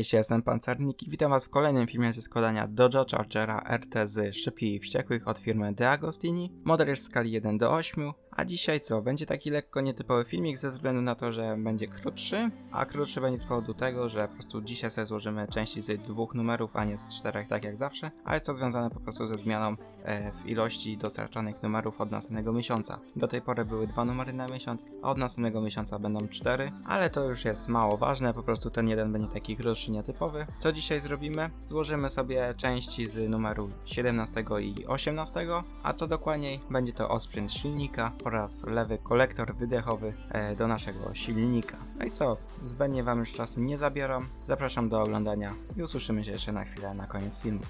Cześć, jestem Pancernik i witam was w kolejnym filmie ze składania Dodge Chargera RT z Szybkich i Wściekłych od firmy De Agostini. Model jest w skali 1 do 8, a dzisiaj co? Będzie taki lekko nietypowy filmik ze względu na to, że będzie krótszy, a krótszy będzie z powodu tego, że po prostu dzisiaj sobie złożymy części z dwóch numerów, a nie z czterech, tak jak zawsze, a jest to związane po prostu ze zmianą e, w ilości dostarczanych numerów od następnego miesiąca. Do tej pory były dwa numery na miesiąc, a od następnego miesiąca będą cztery, ale to już jest mało ważne, po prostu ten jeden będzie taki krótszy, nietypowy. Co dzisiaj zrobimy? Złożymy sobie części z numeru 17 i 18, a co dokładniej będzie to osprzęt silnika oraz lewy kolektor wydechowy e, do naszego silnika. No i co? Zbędnie wam już czasu nie zabieram. Zapraszam do oglądania i usłyszymy się jeszcze na chwilę na koniec filmu.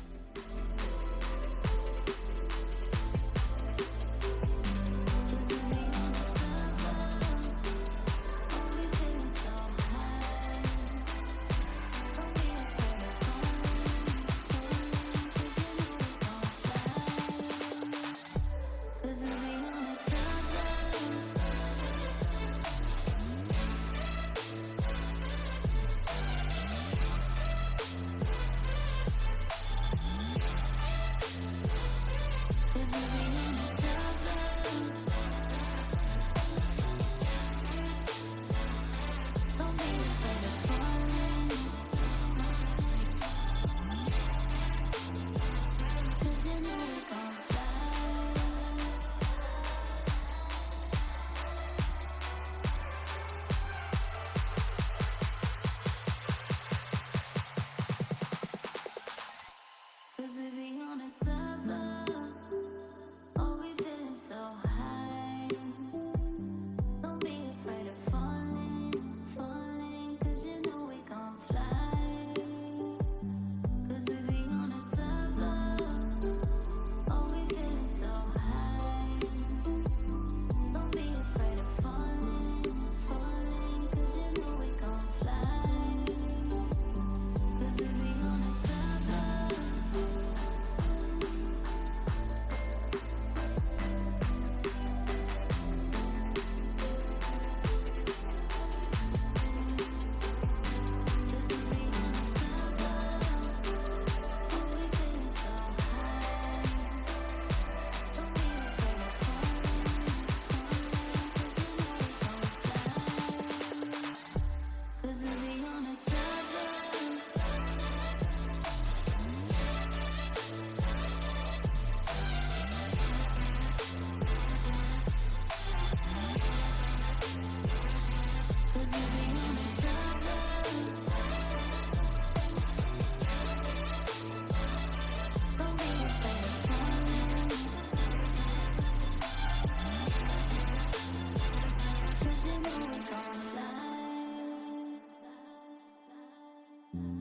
Mm-hmm.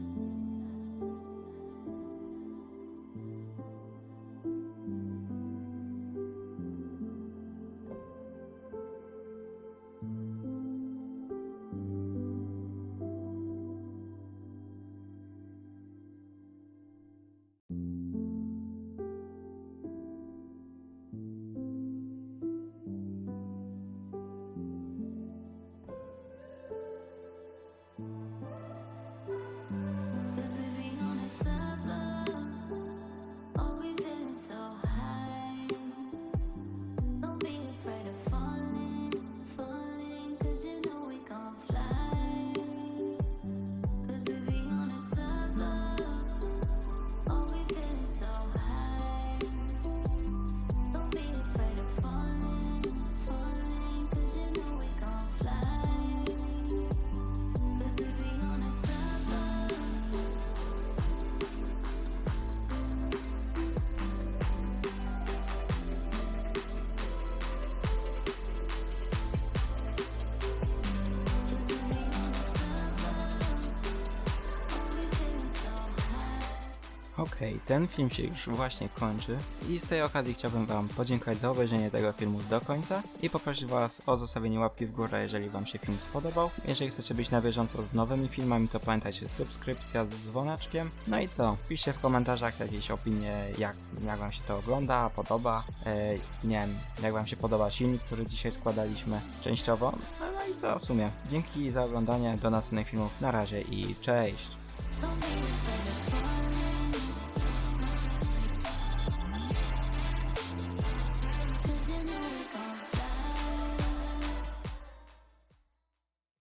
Okej, ten film się już właśnie kończy i z tej okazji chciałbym wam podziękować za obejrzenie tego filmu do końca i poprosić was o zostawienie łapki w górę, jeżeli wam się film spodobał. Jeżeli chcecie być na bieżąco z nowymi filmami, to pamiętajcie subskrypcja z dzwoneczkiem. No i co? Piszcie w komentarzach jakieś opinie, jak, jak wam się to ogląda, podoba. E, nie wiem, jak wam się podoba silnik, który dzisiaj składaliśmy częściowo. No, no i co w sumie. Dzięki za oglądanie, do następnych filmów, na razie i cześć!